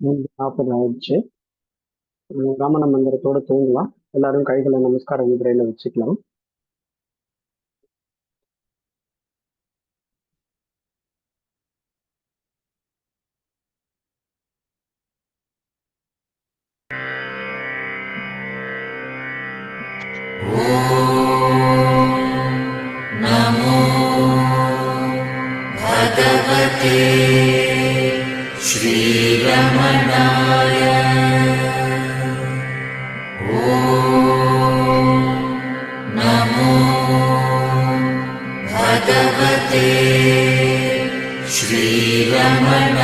மூணு நாற்பது ஆயிடுச்சு. உம் ரமண மந்திரத்தோட தூங்கலாம். எல்லாரும் கைகளை நமஸ்கார முதிரையில் வச்சுக்கலாம். भगवते श्रीरमणाय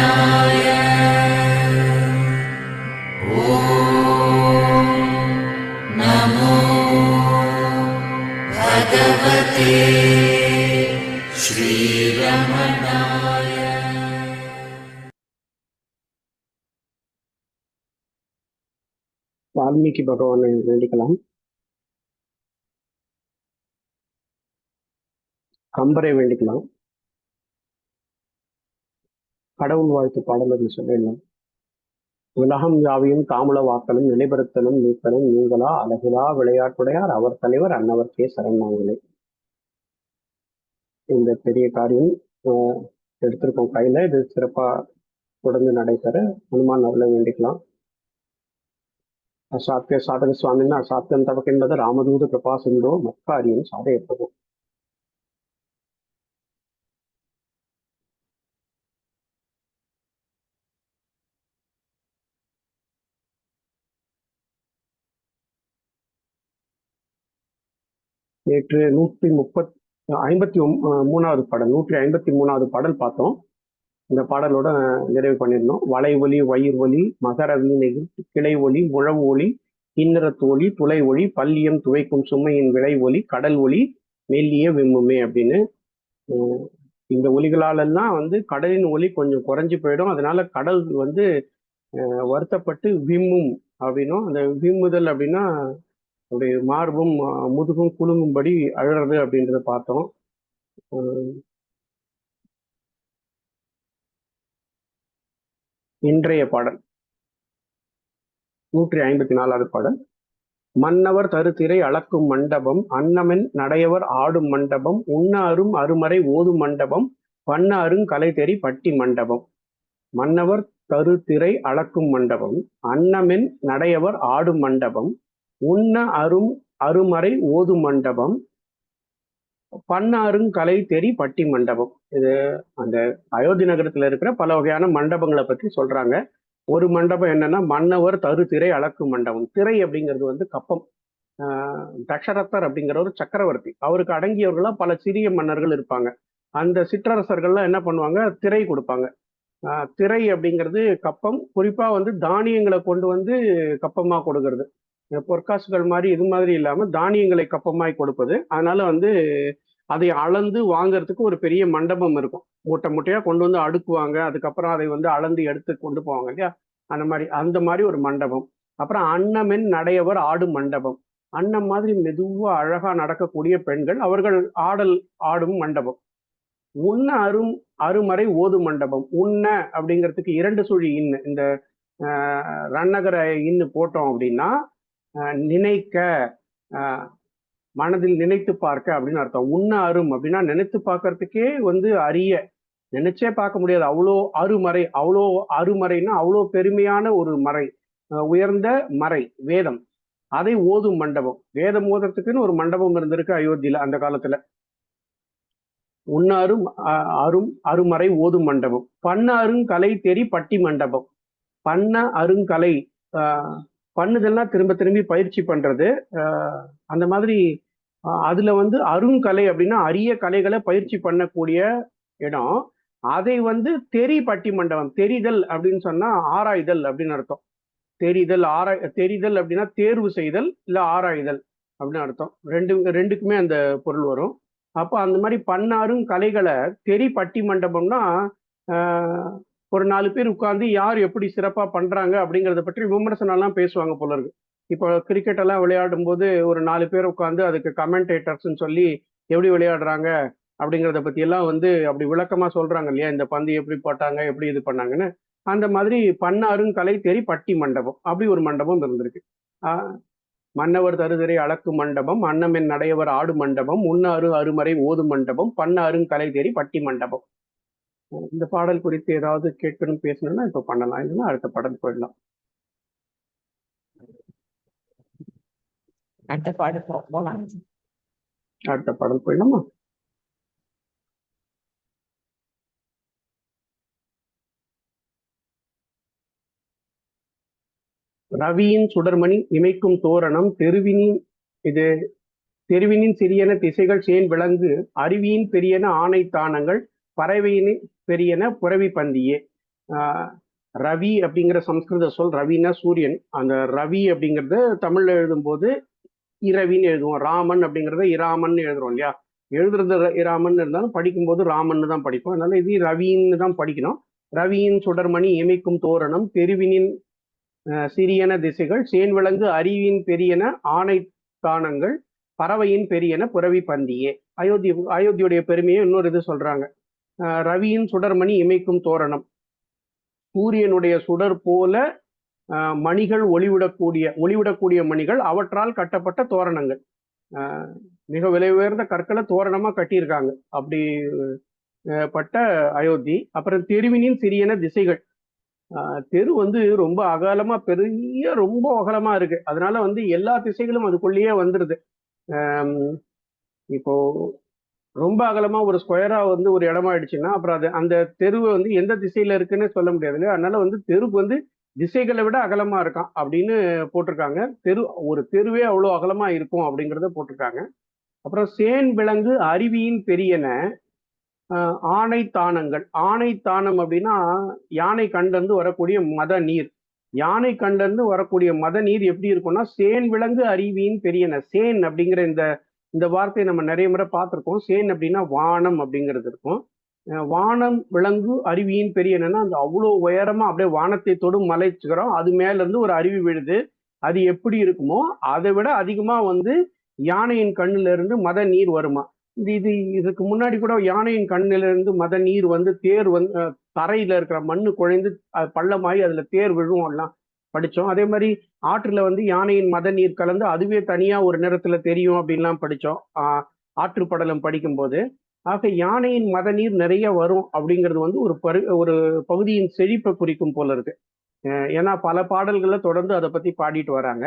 ॐ नमो भगवते श्रीरमणाय वाल्मीकि भगवान् वेदिकलाम् கம்பரை வேண்டிக்கலாம். கடவுள் வாழ்த்து பாடல்கள் சொல்லிடலாம். உலகம் யாவையும் தாமுல வாக்களும் நிலைபெறுத்தலும் நீக்கலும் நீங்களா அழகிலா விளையாட்டுடையார் அவர் தலைவர் அன்னவர் கே சரணாங்களே இந்த பெரிய காரியம் எடுத்திருக்கோம் கையில. இது சிறப்பா தொடர்ந்து நடைபெற ஹனுமான் அவளை வேண்டிக்கலாம். அசாத்திய சாதக சுவாமின்னு அசாத்தியம் தவக்கின்றது ராமதூத கிருபா மக்காரியம் மத்காரியம் நேற்று நூற்றி முப்பத் ஐம்பத்தி ஒம்- மூணாவது பாடல் நூற்றி ஐம்பத்தி மூணாவது பாடல் பார்த்தோம். இந்த பாடலோட நிறைவு பண்ணியிருந்தோம். வளை ஒலி வயிறு ஒலி மகர வீணையில் கிளை ஒலி உழவு ஒலி இன்னரத்து ஒலி துளை ஒலி பல்லியம் துவைக்கும் சுமையின் விளை ஒலி கடல் ஒலி மெல்லிய விம்முமே அப்படின்னு. இந்த ஒலிகளாலெல்லாம் வந்து கடலின் ஒலி கொஞ்சம் குறைஞ்சு போயிடும். அதனால கடல் வந்து வருத்தப்பட்டு விம்மும் அப்படின்னும். அந்த விம்முதல் அப்படின்னா அப்படி மார்பும் முதுகும் குலுங்கும்படி அழறது அப்படின்றத பார்த்தோம். இன்றைய பாடல். நூற்றி ஐம்பத்தி நாலாவது பாடல். மன்னவர் தருத்திரை அளக்கும் மண்டபம் அன்னமென் நடையவர் ஆடும் மண்டபம் உண்ணாரும் அருமறை ஓதும் மண்டபம் பண்ண கலைதெறி பட்டி மண்டபம். மன்னவர் தருத்திரை அளக்கும் மண்டபம் அன்னமென் நடையவர் ஆடும் மண்டபம் உண்ண அரும் அருமறை ஓது மண்டபம் பன்னாருங் கலை தெரி பட்டி மண்டபம். இது அந்த அயோத்தி நகரத்தில் இருக்கிற பல வகையான மண்டபங்களை பற்றி சொல்றாங்க. ஒரு மண்டபம் என்னன்னா மன்னவர் தரு திரை அளக்கு மண்டபம். திரை அப்படிங்கிறது வந்து கப்பம். ஆஹ் அப்படிங்கிற ஒரு சக்கரவர்த்தி. அவருக்கு அடங்கியவர்களா பல சிறிய மன்னர்கள் இருப்பாங்க. அந்த சிற்றரசர்கள்லாம் என்ன பண்ணுவாங்க? திரை கொடுப்பாங்க. திரை அப்படிங்கிறது கப்பம். குறிப்பா வந்து தானியங்களை கொண்டு வந்து கப்பமா கொடுக்கறது. பொற்காசுகள் மாதிரி இது மாதிரி இல்லாம தானியங்களை கப்பமாய் கொடுப்பது. அதனால வந்து அதை அளந்து வாங்கறதுக்கு ஒரு பெரிய மண்டபம் இருக்கும். மூட்டை மூட்டையா கொண்டு வந்து அடுக்குவாங்க. அதுக்கப்புறம் அதை வந்து அளந்து எடுத்து கொண்டு போவாங்க இல்லையா? அந்த மாதிரி அந்த மாதிரி ஒரு மண்டபம். அப்புறம் அன்னமென் நடையவர் ஆடும் மண்டபம். அன்னம் மாதிரி மெதுவா அழகா நடக்கக்கூடிய பெண்கள் அவர்கள் ஆடல் ஆடும் மண்டபம். உண்ண அரும் அருமறை ஓது மண்டபம். உண்ண அப்படிங்கிறதுக்கு இரண்டு சுழி இன்னு. இந்த ரன்னகரை ரன்னகர இன்னு போட்டோம் அப்படின்னா நினைக்க ஆஹ், மனதில் நினைத்து பார்க்க அப்படின்னு அர்த்தம். உண்ண அரும் அப்படின்னா நினைத்து பார்க்கறதுக்கே வந்து அரிய. நினைச்சே பார்க்க முடியாது. அவ்வளோ அருமறை அவ்வளோ அருமறைன்னா அவ்வளோ பெருமையான ஒரு மறை உயர்ந்த மறை வேதம். அதை ஓதும் மண்டபம். வேதம் ஓதுறதுக்குன்னு ஒரு மண்டபம் இருந்திருக்கு அயோத்தியில அந்த காலத்துல. உண்ண அரும் அ- அரும் அருமறை ஓதும் மண்டபம். பண்ண அருங்கலை தெரி பட்டி மண்டபம். பண்ண அருங்கலை ஆஹ் பண்ணுதல்னா திரும்ப திரும்பி பயிற்சி பண்றது. அந்த மாதிரி அதில் அதுல வந்து அருங்கலை அப்படின்னா அரிய கலைகளை பயிற்சி பண்ணக்கூடிய இடம். அதை வந்து தெரி பட்டி மண்டபம் தெரிதல் அப்படின்னு சொன்னா ஆராய்தல் அப்படின்னு அர்த்தம். தெரிதல் ஆராய் தெரிதல் அப்படின்னா தேர்வு செய்தல் இல்ல ஆராய்தல் அப்படின்னு அர்த்தம். ரெண்டு ரெண்டுக்குமே அந்த பொருள் வரும். அப்போ அந்த மாதிரி பண்ணாரும் கலைகளை தெரி பட்டி மண்டபம்னா ஒரு நாலு பேர் உட்கார்ந்து யார் எப்படி சிறப்பா பண்றாங்க அப்படிங்கறத பற்றி விமர்சனம்லாம் பேசுவாங்க போல இருக்கு. இப்போ கிரிக்கெட் எல்லாம் விளையாடும் போது ஒரு நாலு பேர் உட்காந்து அதுக்கு கமெண்டேட்டர்ஸ்ன்னு சொல்லி எப்படி விளையாடுறாங்க அப்படிங்கிறத பத்தி எல்லாம் வந்து அப்படி விளக்கமா சொல்றாங்க இல்லையா? இந்த பந்து எப்படி போட்டாங்க எப்படி இது பண்ணாங்கன்னு. அந்த மாதிரி பன்னாரும் கலை தேரி பட்டி மண்டபம் அப்படி ஒரு மண்டபம் இருந்திருக்கு. ஆஹ் மன்னவர் தருதறை அளக்கு மண்டபம் அன்னமென் நடையவர் ஆடு மண்டபம் உன்னாறு அருமறை ஓது மண்டபம் பன்னாரும் கலை தேரி பட்டி மண்டபம். இந்த பாடல் குறித்து ஏதாவது கேட்கணும் பேசணும்னா இப்ப பண்ணலாம். இல்லைன்னா அடுத்த பாடல் போயிடலாம். அடுத்த பாடு போ- போலாம். ஜி. அடுத்த பாடல் போயிடலாமா? ரவியின் சுடர்மணி இமைக்கும் தோரணம் தெருவினின் இது தெருவினின் சிறியன திசைகள் சேன் விலங்கு அருவியின் பெரியன ஆணை தானங்கள் பறவையின் பெரியன புறவி பந்தியே. ரவி அப்படிங்கிற சம்ஸ்கிருத சொல் ரவினா சூரியன். அந்த ரவி அப்படிங்கிறது தமிழ்ல எழுதும்போது இரவின்னு எழுதுவோம். ராமன் அப்படிங்கிறத இராமன் எழுதுறோம் இல்லையா? எழுதுறது இராமன் இருந்தாலும் படிக்கும்போது ராமன் தான் படிப்போம். அதனால இது ரவின்னு தான் படிக்கணும். ரவியின் சுடர்மணி இமைக்கும் தோரணம் தெருவினின் சிறியன திசைகள் சேன் விலங்கு அறிவின் பெரியன ஆணை தானங்கள் பறவையின் பெரியன புறவி பந்தியே. அயோத்தி அயோத்தியுடைய பெருமையை இன்னொரு இது சொல்றாங்க. ரவியின் சுடர்மணி இமைக்கும் தோரணம். சூரியனுடைய சுடர் போல மணிகள் ஒளிவிடக்கூடிய ஒளிவிடக்கூடிய மணிகள் அவற்றால் கட்டப்பட்ட தோரணங்கள். மிக விலை உயர்ந்த கற்களை தோரணமா கட்டியிருக்காங்க. அப்படி பட்ட அயோத்தி அப்புறம் தெருவினின் சிறியன திசைகள். தெரு வந்து ரொம்ப அகலமா பெரிய ரொம்ப அகலமா இருக்கு. அதனால வந்து எல்லா திசைகளும் அதுக்குள்ளேயே வந்துடுது இப்போ ரொம்ப அகலமா ஒரு ஸ்கொயரா வந்து ஒரு இடமா ஆயிடுச்சுன்னா அப்புறம் அது அந்த தெருவு வந்து எந்த திசையில இருக்குன்னு சொல்ல முடியாது இல்லையா? அதனால வந்து தெருவுக்கு வந்து திசைகளை விட அகலமா இருக்கான் அப்படின்னு போட்டிருக்காங்க. தெரு ஒரு தெருவே அவ்வளோ அகலமா இருக்கும் அப்படிங்கிறத போட்டிருக்காங்க. அப்புறம் சேன் விலங்கு அருவியின் பெரியன ஆணை தானங்கள். ஆணை தானம் அப்படின்னா யானை கண்டிருந்து வரக்கூடிய மத நீர். யானை கண்டிருந்து வரக்கூடிய மத நீர் எப்படி இருக்கும்னா சேன் விலங்கு அருவியின் பெரியன. சேன் அப்படிங்கிற இந்த இந்த வார்த்தையை நம்ம நிறைய முறை பார்த்துருக்கோம். சேன் அப்படின்னா வானம் அப்படிங்கிறது இருக்கும். வானம் விலங்கு அருவியின் பெரிய என்னன்னா அந்த அவ்வளோ உயரமா அப்படியே வானத்தை தொடும் மலைச்சுக்கிறோம் அது மேல இருந்து ஒரு அருவி விழுது. அது எப்படி இருக்குமோ அதை விட அதிகமா வந்து யானையின் கண்ணுல இருந்து மத நீர் வருமா? இது இது இதுக்கு முன்னாடி கூட யானையின் கண்ணுல இருந்து மத நீர் வந்து தேர் வந்து தரையில இருக்கிற மண்ணு குழைந்து அது பள்ளமாயி அதுல தேர் விழுவோம் எல்லாம் படித்தோம் அதே மாதிரி ஆற்றுல வந்து யானையின் மத நீர் கலந்து அதுவே தனியாக ஒரு நிறத்தில் தெரியும் அப்படின்லாம் படித்தோம் ஆற்றுப்படலம் ஆற்று படலம் படிக்கும்போது. ஆக யானையின் மத நீர் நிறைய வரும் அப்படிங்கிறது வந்து ஒரு பரு ஒரு பகுதியின் செழிப்பை குறிக்கும் போல இருக்கு. ஏன்னா பல பாடல்களை தொடர்ந்து அதை பற்றி பாடிட்டு வராங்க.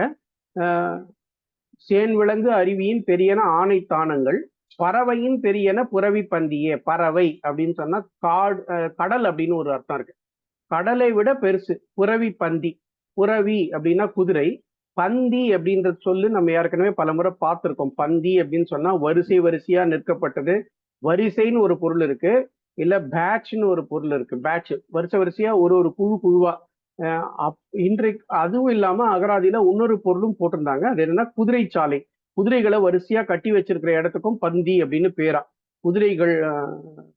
சேன் விலங்கு அருவியின் பெரியன ஆணை தானங்கள் பறவையின் பெரியன புறவி பந்தியே பறவை அப்படின்னு சொன்னா காடு கடல் அப்படின்னு ஒரு அர்த்தம் இருக்கு. கடலை விட பெருசு புறவி பந்தி. புறவி அப்படின்னா குதிரை பந்தி அப்படின்ற சொல்லு நம்ம ஏற்கனவே பலமுறை பார்த்துருக்கோம். பந்தி அப்படின்னு சொன்னா வரிசை வரிசையா நிற்கப்பட்டது. வரிசைன்னு ஒரு பொருள் இருக்கு. இல்ல பேட்ச்னு ஒரு பொருள் இருக்கு. பேட்ச் வரிசை வரிசையா ஒரு ஒரு குழு குழுவா. அப்- இன்றைக்கு அதுவும் இல்லாம அகராதியில இன்னொரு பொருளும் போட்டிருந்தாங்க. அது என்னன்னா குதிரை சாலை. குதிரைகளை வரிசையா கட்டி வச்சிருக்கிற இடத்துக்கும் பந்தி அப்படின்னு பேரா. குதிரைகள்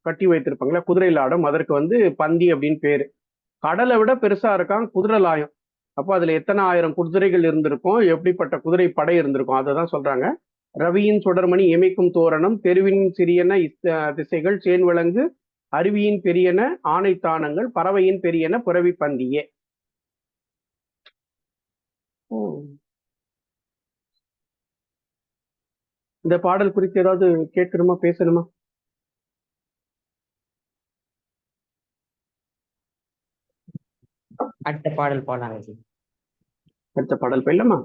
கட்டி வைத்திருப்பாங்களா குதிரை லாடம் அதற்கு வந்து பந்தி அப்படின்னு பேரு. கடலை விட பெருசா இருக்கான் குதிரை லாயம். அப்போ அதுல எத்தனை ஆயிரம் குதிரைகள் இருந்திருக்கும்? எப்படிப்பட்ட குதிரை படை இருந்திருக்கும்? அதை தான் சொல்றாங்க. ரவியின் சுடர்மணி இமைக்கும் தோரணம் தெருவின் சிறியன திசைகள் சேன் விலங்கு அருவியின் பெரியன ஆணைத்தானங்கள் பறவையின் பெரியன புறவி பந்தியே. இந்த பாடல் குறித்து ஏதாவது கேட்கணுமா பேசணுமா? அடுத்த பாடல் போலாம் ஜி. அடுத்த பாடல் போயிடலாமா?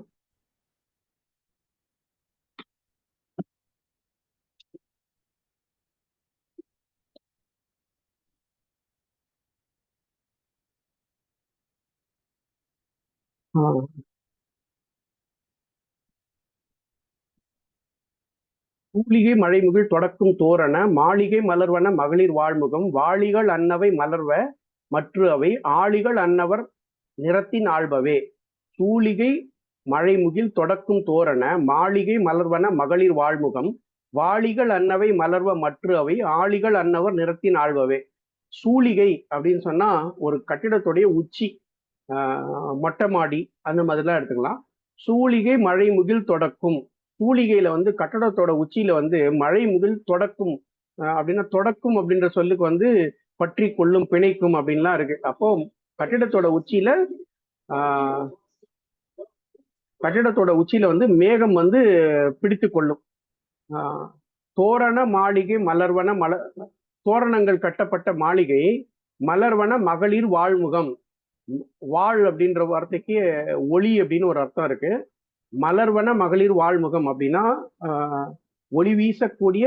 கூலிகை மழைமுகில் தொடக்கும் தோரண மாளிகை மலர்வன மகளிர் வாழ்முகம் வாளிகள் அன்னவை மலர்வ மற்ற அவை ஆளிகள் அன்னவர் நிறத்தின் ஆள்பவே. சூளிகை மழைமுகில் தொடக்கும் தோரண மாளிகை மலர்வன மகளிர் வாழ்முகம் வாளிகள் அன்னவை மலர்வ மற்ற அவை ஆளிகள் அன்னவர் நிறத்தின் ஆள்பவே. சூளிகை அப்படின்னு சொன்னா ஒரு கட்டிடத்துடைய உச்சி மொட்டை மாடி அந்த மாதிரிலாம் எடுத்துக்கலாம். சூளிகை மழை முகில் தொடக்கும். சூளிகையில வந்து கட்டடத்தோட உச்சியில வந்து மழை முகில் தொடக்கும் அப்படின்னா தொடக்கும் அப்படின்ற சொல்லுக்கு வந்து பற்றி கொள்ளும் பிணைக்கும் அப்படின்லாம் இருக்கு. அப்போ கட்டிடத்தோட உச்சியில ஆஹ், கட்டிடத்தோட உச்சியில வந்து மேகம் வந்து பிடித்து கொள்ளும். ஆஹ், தோரண மாளிகை மலர்வன மல தோரணங்கள் கட்டப்பட்ட மாளிகை மலர்வன மகளிர் வாழ்முகம். வாழ் அப்படின்ற வார்த்தைக்கு ஒளி அப்படின்னு ஒரு அர்த்தம் இருக்கு. மலர்வன மகளிர் வாழ்முகம் அப்படின்னா ஒளி வீசக்கூடிய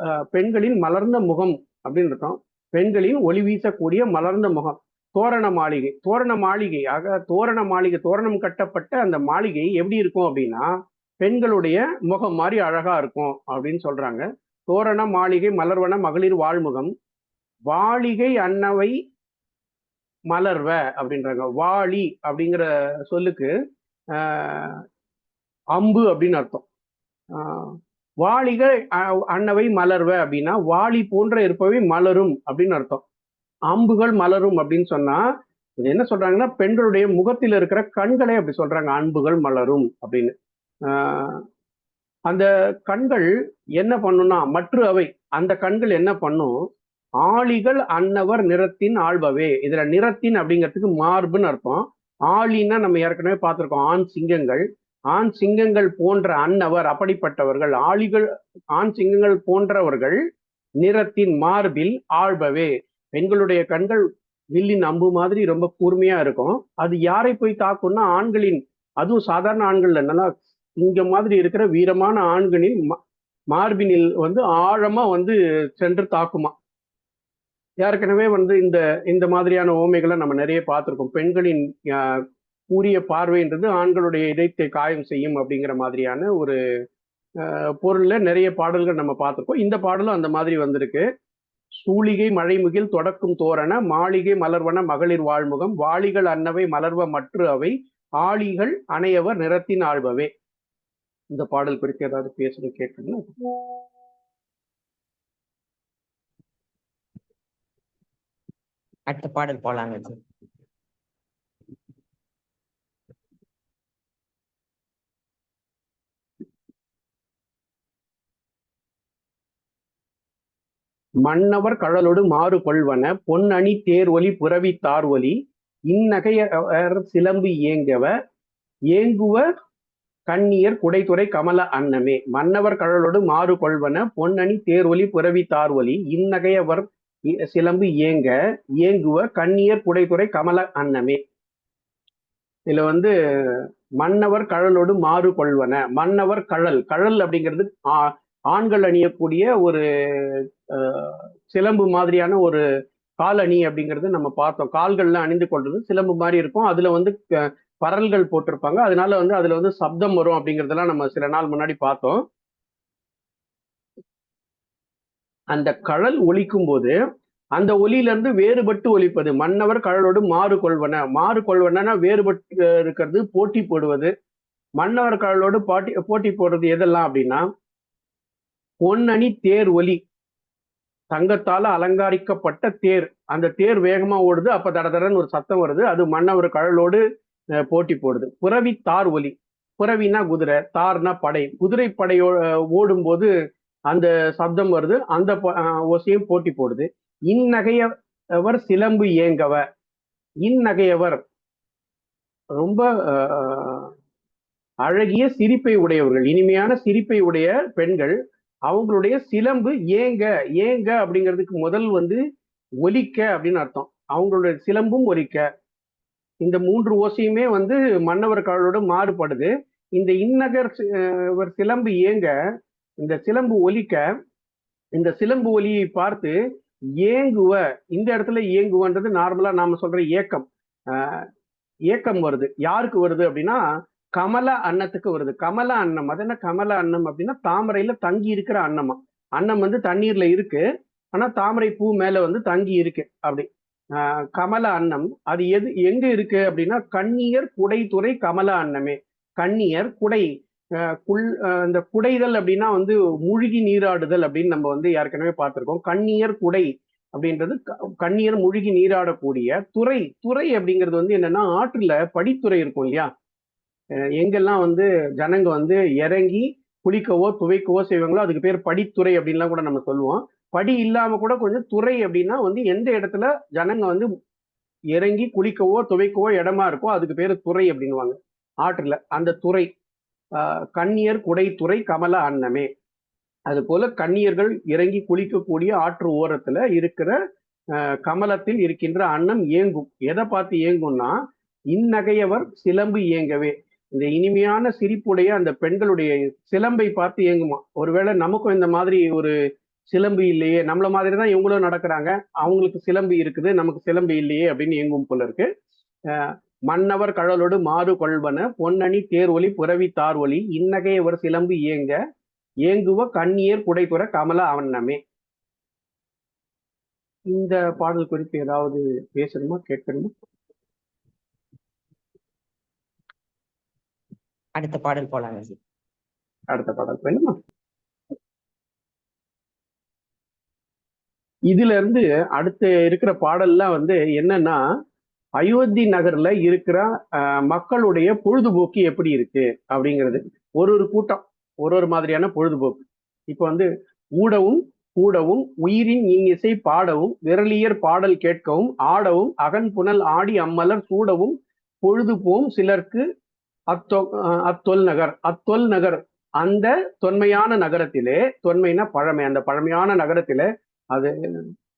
ஆஹ், பெண்களின் மலர்ந்த முகம் அப்படின்னு இருக்கோம் பெண்களின் ஒளி வீசக்கூடிய மலர்ந்த முகம். தோரண மாளிகை. தோரண மாளிகை ஆக தோரண மாளிகை தோரணம் கட்டப்பட்ட அந்த மாளிகை எப்படி இருக்கும் அப்படின்னா பெண்களுடைய முகம் மாதிரி அழகா இருக்கும் அப்படின்னு சொல்றாங்க. தோரண மாளிகை மலர்வன மகளிர் வாழ்முகம். வாளிகை அன்னவை மலர்வ அப்படின்றாங்க. வாளி அப்படிங்கிற சொல்லுக்கு அம்பு அப்படின்னு அர்த்தம். வாளிகள் அன்னவை மலர்வ அப்படின்னா வாளி போன்ற இருப்பவை மலரும் அப்படின்னு அர்த்தம். அம்புகள் மலரும் அப்படின்னு சொன்னா இது என்ன சொல்றாங்கன்னா பெண்களுடைய முகத்தில் இருக்கிற கண்களை அப்படி சொல்றாங்க அன்புகள் மலரும் அப்படின்னு. ஆஹ், அந்த கண்கள் என்ன பண்ணும்னா மற்ற அவை அந்த கண்கள் என்ன பண்ணும்? ஆளிகள் அன்னவர் நிறத்தின் ஆள்பவே. இதுல நிறத்தின் அப்படிங்கிறதுக்கு மார்புன்னு அர்த்தம். ஆளின்னா நம்ம ஏற்கனவே பார்த்திருக்கோம் ஆண் சிங்கங்கள். ஆண் சிங்கங்கள் போன்ற அன்னவர் அப்படிப்பட்டவர்கள் ஆளிகள் ஆண் சிங்கங்கள் போன்றவர்கள் நிறத்தின் மார்பில் ஆழ்பவே. பெண்களுடைய கண்கள் வில்லின் அம்பு மாதிரி ரொம்ப கூர்மையா இருக்கும். அது யாரை போய் தாக்கும்னா ஆண்களின் அதுவும் சாதாரண ஆண்கள் என்னன்னா இங்க மாதிரி இருக்கிற வீரமான ஆண்களின் மார்பினில் வந்து ஆழமா வந்து சென்று தாக்குமா. ஏற்கனவே வந்து இந்த இந்த மாதிரியான ஓமைகளை நம்ம நிறைய பார்த்துருக்கோம். பெண்களின் கூறிய பார்வைன்றது ஆண்களுடைய இதயத்தை காயம் செய்யும் அப்படிங்கிற மாதிரியான ஒரு பொருளில் பொருள்ல நிறைய பாடல்கள் நம்ம பார்த்துருக்கோம். இந்த பாடலும் அந்த மாதிரி வந்திருக்கு. சூளிகை மழைமுகில் தொடக்கும் தோரண மாளிகை மலர்வன மகளிர் வாழ்முகம் வாளிகள் அன்னவை மலர்வ மற்ற அவை ஆளிகள் அணையவர் நிறத்தின் ஆழ்பவே இந்த பாடல் குறித்து ஏதாவது பேசணும் கேட்கணும்? அடுத்த பாடல் போலாங்க மன்னவர் கழலோடு மாறு கொள்வன பொன்னணி தேர்வொலி புறவி புரவி தார் இந்நகையர் சிலம்பு ஏங்கவ ஏங்குவ கண்ணியர் குடைத்துறை கமல அன்னமே. மன்னவர் கழலோடு மாறு கொள்வன பொன்னணி தேர்வொலி புறவி புரவி இந்நகையவர் இ- சிலம்பு ஏங்க ஏங்குவ கண்ணியர் குடைத்துறை கமல அன்னமே. இதுல வந்து மன்னவர் கழலோடு மாறு கொள்வன மன்னவர் கழல். கழல் அப்படிங்கிறது ஆண்கள் அணியக்கூடிய ஒரு சிலம்பு மாதிரியான ஒரு கால் அணி அப்படிங்கிறது நம்ம பார்த்தோம். கால்கள்லாம் அணிந்து கொள்றது சிலம்பு மாதிரி இருக்கும். அதுல வந்து க- பரல்கள் போட்டிருப்பாங்க. அதனால வந்து அதுல வந்து சப்தம் வரும் அப்படிங்கிறதெல்லாம் நம்ம சில நாள் முன்னாடி பார்த்தோம். அந்த கழல் ஒலிக்கும் போது அந்த ஒலியில இருந்து வேறுபட்டு ஒலிப்பது. மன்னவர் கழலோடு மாறு கொள்வன. மாறு கொள்வனா வேறுபட்டு இருக்கிறது போட்டி போடுவது. மன்னவர் கழலோடு பாட்டி போட்டி போடுறது எதெல்லாம் அப்படின்னா பொன்னணி தேர் ஒலி. தங்கத்தால அலங்காரிக்கப்பட்ட தேர். அந்த தேர் வேகமா ஓடுது அப்ப தட தடன்னு ஒரு சத்தம் வருது. அது மன்னவர் கழலோடு போட்டி போடுது. புறவி தார் ஒலி. புறவினா குதிரை தார்னா படை. குதிரை படையோ ஓடும்போது அந்த சப்தம் வருது. அந்த ப- ஓசையும் போட்டி போடுது. இந்நகையவர் சிலம்பு ஏங்கவ. இந்நகையவர் ரொம்ப அழகிய சிரிப்பை உடையவர்கள். இனிமையான சிரிப்பை உடைய பெண்கள் அவங்களுடைய சிலம்பு ஏங்க ஏங்க அப்படிங்கிறதுக்கு முதல் வந்து ஒலிக்க அப்படின்னு அர்த்தம். அவங்களுடைய சிலம்பும் ஒலிக்க. இந்த மூன்று ஓசையுமே வந்து மன்னவர் காலோட மாறுபடுது. இந்த இன்னகர் ஒரு சிலம்பு ஏங்க இந்த சிலம்பு ஒலிக்க இந்த சிலம்பு ஒலியை பார்த்து ஏங்குவ இந்த இடத்துல ஏங்குவன்றது நார்மலா நாம சொல்ற ஏக்கம். ஏக்கம் வருது. யாருக்கு வருது அப்படின்னா கமல அன்னத்துக்கு வருது. கமல அன்னம். அது என்ன கமல அன்னம் அப்படின்னா தாமரையில தங்கி இருக்கிற அன்னமா. அன்னம் வந்து தண்ணீர்ல இருக்கு. ஆனா தாமரை பூ மேல வந்து தங்கி இருக்கு. அப்படி. ஆஹ் கமல அன்னம். அது எது எங்க இருக்கு அப்படின்னா கண்ணியர் குடைத்துறை கமல அன்னமே. கண்ணியர் குடை. குள் இந்த குடைதல் அப்படின்னா வந்து முழுகி நீராடுதல் அப்படின்னு நம்ம வந்து ஏற்கனவே பார்த்திருக்கோம். கண்ணியர் குடை அப்படின்றது க- கண்ணியர் முழுகி நீராடக்கூடிய துறை. துறை அப்படிங்கிறது வந்து என்னன்னா ஆற்றுல படித்துறை இருக்கும் இல்லையா? எங்கெல்லாம் வந்து ஜனங்க வந்து இறங்கி குளிக்கவோ துவைக்கவோ செய்வாங்களோ அதுக்கு பேர் படித்துறை அப்படின்லாம் கூட நம்ம சொல்லுவோம். படி இல்லாம கூட கொஞ்சம் துறை அப்படின்னா வந்து எந்த இடத்துல ஜனங்க வந்து இறங்கி குளிக்கவோ துவைக்கவோ இடமா இருக்கோ அதுக்கு பேர் துறை அப்படின்னுவாங்க. ஆற்றுல அந்த துறை. கண்ணியர் குடைத்துறை கமல அன்னமே. அது போல கண்ணியர்கள் இறங்கி குளிக்கக்கூடிய ஆற்று ஓரத்துல இருக்கிற கமலத்தில் இருக்கின்ற அன்னம் ஏங்கும். எதை பார்த்து ஏங்கும்னா இந்நகையவர் சிலம்பு இயங்கவே இந்த இனிமையான சிரிப்புடைய அந்த பெண்களுடைய சிலம்பை பார்த்து ஏங்குமா. ஒருவேளை நமக்கும் இந்த மாதிரி ஒரு சிலம்பு இல்லையே நம்மள மாதிரி தான் இவங்களும் நடக்கிறாங்க அவங்களுக்கு சிலம்பு இருக்குது நமக்கு சிலம்பு இல்லையே அப்படின்னு ஏங்கும் போல இருக்கு. அஹ் மன்னவர் கழலோடு மாறு கொள்வன பொன்னணி தேர்வொலி புறவி தார்வொலி ஒரு சிலம்பு ஏங்க ஏங்குவ கண்ணியர் குடைத்துற கமல அவன்னமே இந்த பாடல் குறித்து ஏதாவது பேசணுமா கேட்கணுமா? அடுத்த பாடல் போலாங்க ஜி அடுத்த பாடல் வேணுமா இதுல இருந்து அடுத்து இருக்கிற பாடல்லாம் வந்து என்னன்னா அயோத்தி நகர்ல இருக்கிற மக்களுடைய பொழுதுபோக்கு எப்படி இருக்கு? அப்படிங்கிறது. ஒரு ஒரு கூட்டம் ஒரு ஒரு மாதிரியான பொழுதுபோக்கு. இப்போ வந்து ஊடவும் கூடவும் உயிரின் இன்னிசை பாடவும் விரலியர் பாடல் கேட்கவும் ஆடவும் அகன் புனல் ஆடி அம்மலர் சூடவும் பொழுது போம் சிலர்க்கு அத்தொ அத்தொல் நகர் அத்தொல் நகர் அந்த தொன்மையான நகரத்திலே தொன்மைனா பழமை அந்த பழமையான நகரத்திலே அது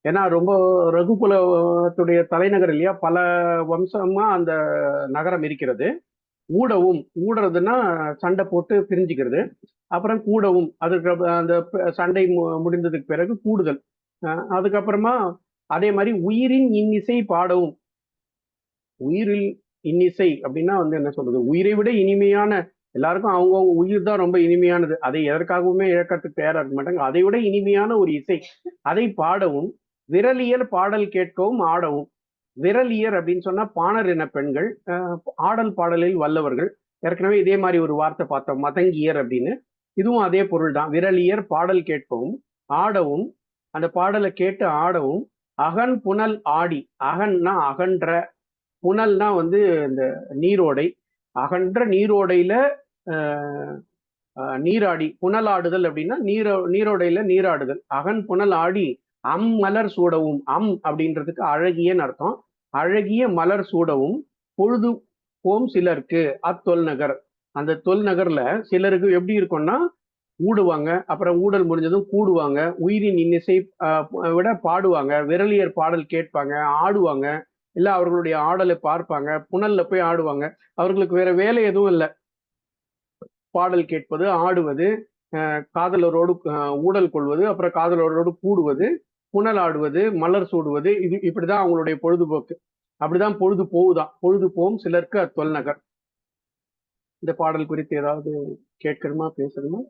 ஏன்னா ரொம்ப ரகுகுலத்துடைய தலைநகர் இல்லையா பல வம்சமா அந்த நகரம் இருக்கிறது. ஊடவும் ஊடுறதுன்னா சண்டை போட்டு பிரிஞ்சுக்கிறது. அப்புறம் கூடவும் அதுக்கு அந்த சண்டை மு- முடிந்ததுக்கு பிறகு கூடுதல். அதுக்கப்புறமா அதே மாதிரி உயிரின் இன்னிசை பாடவும். உயிரில் இன்னிசை அப்படின்னா வந்து என்ன சொல்றது? உயிரை விட இனிமையான எல்லாருக்கும் அவங்கவுங்க உயிர் தான் ரொம்ப இனிமையானது. அதை எதற்காகவுமே இழக்கிறதுக்கு தயாரா இருக்க மாட்டாங்க. அதை விட இனிமையான ஒரு இசை. அதை பாடவும் விரலியர் பாடல் கேட்கவும் ஆடவும். விரலியர் அப்படின்னு சொன்னா பாணர் என பெண்கள் ஆடல் பாடலில் வல்லவர்கள். ஏற்கனவே இதே மாதிரி ஒரு வார்த்தை பார்த்தோம் மதங்கியர் அப்படின்னு. இதுவும் அதே பொருள் தான். விரலியர் பாடல் கேட்கவும் ஆடவும் அந்த பாடலை கேட்டு ஆடவும் அகன் புனல் ஆடி. அகன்னா அகன்ற புனல்னா வந்து இந்த நீரோடை. அகன்ற நீரோடையில நீராடி புனலாடுதல் அப்படின்னா நீரோ நீரோடையில நீராடுதல். அகன் புனல் ஆடி அம் மலர் சூடவும். அம் அப்படின்றதுக்கு அழகியன்னு அர்த்தம். அழகிய மலர் சூடவும். பொழுது போம் சிலருக்கு அத்தொல் நகர். அந்த தொல் நகர்ல சிலருக்கு எப்படி இருக்கும்னா ஊடுவாங்க. அப்புறம் ஊடல் முடிஞ்சதும் கூடுவாங்க. உயிரின் இன்னிசை விட பாடுவாங்க. விரலியர் பாடல் கேட்பாங்க ஆடுவாங்க. இல்லை அவர்களுடைய ஆடலை பார்ப்பாங்க புனல்ல போய் ஆடுவாங்க. அவர்களுக்கு வேற வேலை எதுவும் இல்லை. பாடல் கேட்பது ஆடுவது காதலரோடு ஊடல் கொள்வது அப்புறம் காதலரோடு கூடுவது புனல் ஆடுவது மலர் சூடுவது இது இப்படிதான் அவங்களுடைய பொழுதுபோக்கு. அப்படிதான் பொழுது போகுதான் பொழுது போகும் சிலருக்கு அத்தொல்நகர் இந்த பாடல் குறித்து ஏதாவது கேட்கணுமா பேசணுமா?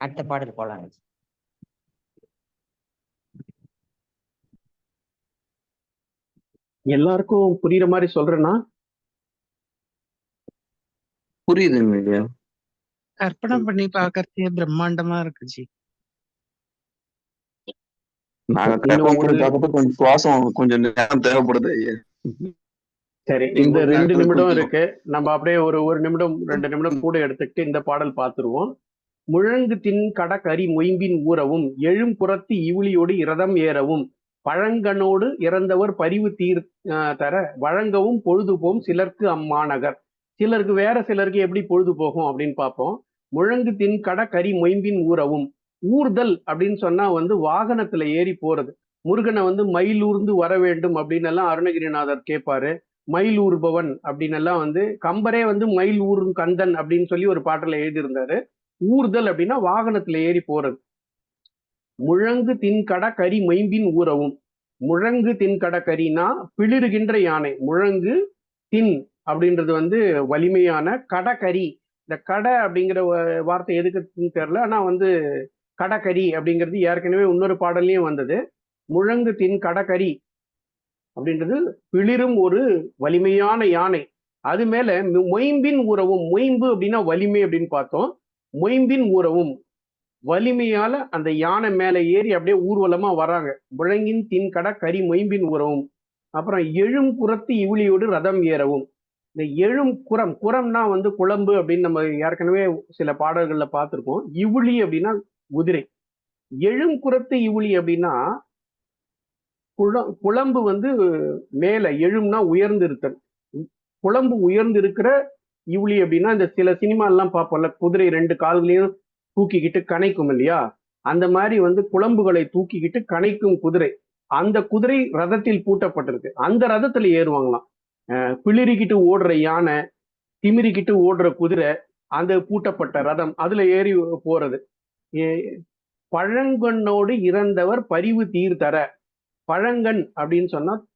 அடுத்த பாடல் போலாம். எல்லாருக்கும் புரியுற மாதிரி சொல்றேன்னா? புரியுதுங்க ஐயா கற்பனை பண்ணி பாக்கறதே பிரம்மாண்டமா இருக்கு ஜி. நாங்க இன்னும் கற்பனை பண்ணி ஒரு- பார்க்கறப்ப கொஞ்சம் சுவாசம் கொஞ்சம் நேரம் தேவைப்படுது ஐயா. சரி இந்த ரெண்டு நிமிடம் இருக்கு. நம்ம அப்படியே ஒரு ஒரு நிமிடம் ரெண்டு நிமிடம் கூட எடுத்துக்கிட்டு இந்த பாடல் பார்த்துருவோம் முழங்கு தின் கடற்கரி மொயம்பின் ஊறவும் எழும் புறத்து இவுளியோடு இரதம் ஏறவும் பழங்கனோடு இறந்தவர் பரிவு தீர் தர வழங்கவும் பொழுது போம் அம்மாநகர். சிலருக்கு வேற சிலருக்கு எப்படி பொழுது போகும் அப்படின்னு பார்ப்போம். முழங்கு தின் கறி மொயம்பின் ஊறவும். ஊர்தல் அப்படின்னு சொன்னா வந்து வாகனத்துல ஏறி போறது. முருகனை வந்து மயிலூர்ந்து வர வேண்டும் அப்படின்னு எல்லாம் அருணகிரிநாதர் கேட்பாரு. மயில் ஊர்பவன் அப்படின்னு எல்லாம் வந்து கம்பரே வந்து மயில் ஊரும் கந்தன் அப்படின்னு சொல்லி ஒரு பாட்டில் எழுதியிருந்தாரு. ஊர்தல் அப்படின்னா வாகனத்துல ஏறி போறது. முழங்கு தின்கட கரி மைம்பின் ஊறவும். முழங்கு தின்கட கரினா பிளிருகின்ற யானை. முழங்கு தின் அப்படின்றது வந்து வலிமையான கடகரி இந்த கடை அப்படிங்கிற வ- வார்த்தை எதுக்குன்னு தெரில ஆனால் வந்து கடகரி அப்படிங்கிறது ஏற்கனவே இன்னொரு பாடல்லையும் வந்தது. முழங்கு தின் கடகரி அப்படின்றது பிளிரும் ஒரு வலிமையான யானை. அது மேல மொ- மொயம்பின் ஊறவும். மொயம்பு அப்படின்னா வலிமை அப்படின்னு பார்த்தோம். மொயம்பின் ஊறவும். வலிமையால அந்த யானை மேல ஏறி அப்படியே ஊர்வலமா வராங்க முழங்கின் தின்கட கரி மொயம்பின் உறவும் அப்புறம் எழும் குரத்து இவுளியோடு ரதம் ஏறவும். இந்த எழும் குரம் குரம்னா வந்து குழம்பு அப்படின்னு நம்ம ஏற்கனவே சில பாடல்கள்ல பார்த்துருக்கோம். இவுளி அப்படின்னா குதிரை. எழும் குரத்து இவுளி அப்படின்னா குளம் குழம்பு வந்து மேல எழும்னா உயர்ந்து இருத்தல் குழம்பு உயர்ந்து இருக்கிற இவுளி அப்படின்னா இந்த சில சினிமா எல்லாம் பார்ப்போம்ல குதிரை ரெண்டு கால்களையும் தூக்கிக்கிட்டு கணைக்கும் இல்லையா? அந்த மாதிரி வந்து குழம்புகளை தூக்கிக்கிட்டு கணைக்கும் குதிரை. அந்த குதிரை ரதத்தில் பூட்டப்பட்டிருக்கு. அந்த ரதத்துல ஏறுவாங்களாம். அஹ் பிளிரிக்கிட்டு ஓடுற யானை திமிரிக்கிட்டு ஓடுற குதிரை அந்த பூட்டப்பட்ட ரதம் அதுல ஏறி போறது. பழங்கண்ணோடு இறந்தவர் பரிவு தீர்த்தர. பழங்கண் அப்படின்னு சொன்னா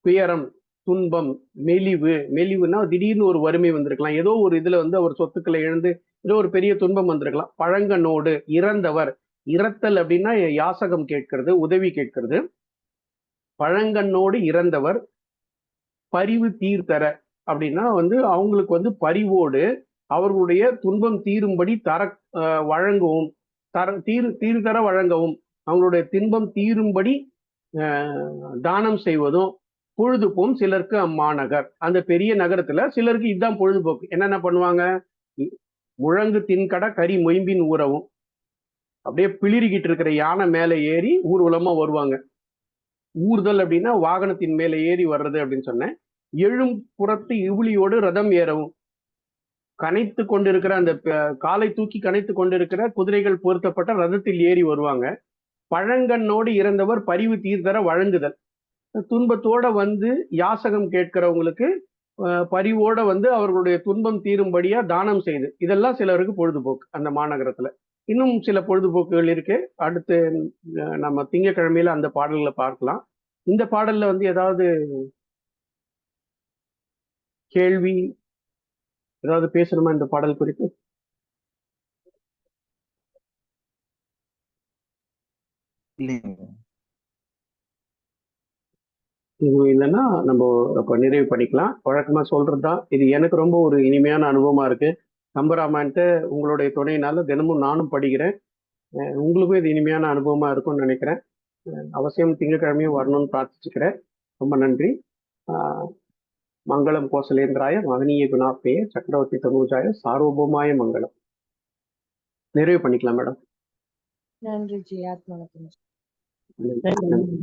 துயரம் துன்பம் மெலிவு மெலிவுனா திடீர்னு ஒரு வறுமை வந்திருக்கலாம். ஏதோ ஒரு இதுல வந்து அவர் சொத்துக்களை இழந்து ஏதோ ஒரு பெரிய துன்பம் வந்திருக்கலாம். பழங்கண்ணோடு இறந்தவர். இறத்தல் அப்படின்னா யாசகம் கேட்கிறது உதவி கேட்கிறது. பழங்கண்ணோடு இறந்தவர். பரிவு தீர்த்தர அப்படின்னா வந்து அவங்களுக்கு வந்து பரிவோடு அவர்களுடைய துன்பம் தீரும்படி தர வழங்கவும் தர தீர் தீர்தர வழங்கவும் அவங்களுடைய துன்பம் தீரும்படி தானம் செய்வதும் பொழுதுபோம் சிலருக்கு அம்மாநகர். அந்த பெரிய நகரத்துல சிலருக்கு இதுதான் பொழுதுபோக்கு. என்னென்ன பண்ணுவாங்க? முழங்கு தின்கட கரி மொயம்பின் ஊறவும். அப்படியே பிளிரிக்கிட்டு இருக்கிற யானை மேலே ஏறி ஊர்வலமா வருவாங்க. ஊர்தல் அப்படின்னா வாகனத்தின் மேலே ஏறி வர்றது அப்படின்னு சொன்னேன். எழும் புறத்து இவுளியோடு ரதம் ஏறவும். கனைத்து கொண்டிருக்கிற அந்த காலை தூக்கி கனைத்து கொண்டிருக்கிற குதிரைகள் பொருத்தப்பட்ட ரதத்தில் ஏறி வருவாங்க. பழங்கண்ணோடு இறந்தவர் பரிவு தீர்தர வழங்குதல். துன்பத்தோட வந்து யாசகம் கேட்கிறவங்களுக்கு பரிவோட வந்து அவர்களுடைய துன்பம் தீரும்படியா தானம் செய்து. இதெல்லாம் சிலருக்கு பொழுதுபோக்கு அந்த மாநகரத்துல. இன்னும் சில பொழுதுபோக்குகள் இருக்கு. அடுத்து நம்ம திங்கட்கிழமையில அந்த பாடல்களை பார்க்கலாம். இந்த பாடல்ல வந்து ஏதாவது கேள்வி ஏதாவது பேசணுமா இந்த பாடல் குறித்து? இல்லைங்க. இல்லைன்னா நம்ம அப்ப நிறைவு பண்ணிக்கலாம். வழக்கமா சொல்றதுதான். இது எனக்கு ரொம்ப ஒரு இனிமையான அனுபவமா இருக்கு. கம்பராமாயணத்தை உங்களுடைய துணையினால தினமும் நானும் படிக்கிறேன். உங்களுக்கும் இது இனிமையான அனுபவமா இருக்கும்னு நினைக்கிறேன். அவசியம் திங்கட்கிழமையும் வரணும்னு பிரார்த்திச்சுக்கிறேன். ரொம்ப நன்றி. ஆஹ் மங்களம் கோசலேந்திராய மகனீய குணாப்பேய சக்கரவர்த்தி தனுஜாய சார்வபௌமாய மங்களம். நிறைவு பண்ணிக்கலாம் மேடம். நன்றி ஜி. ஆத்மனக்கு நன்றி.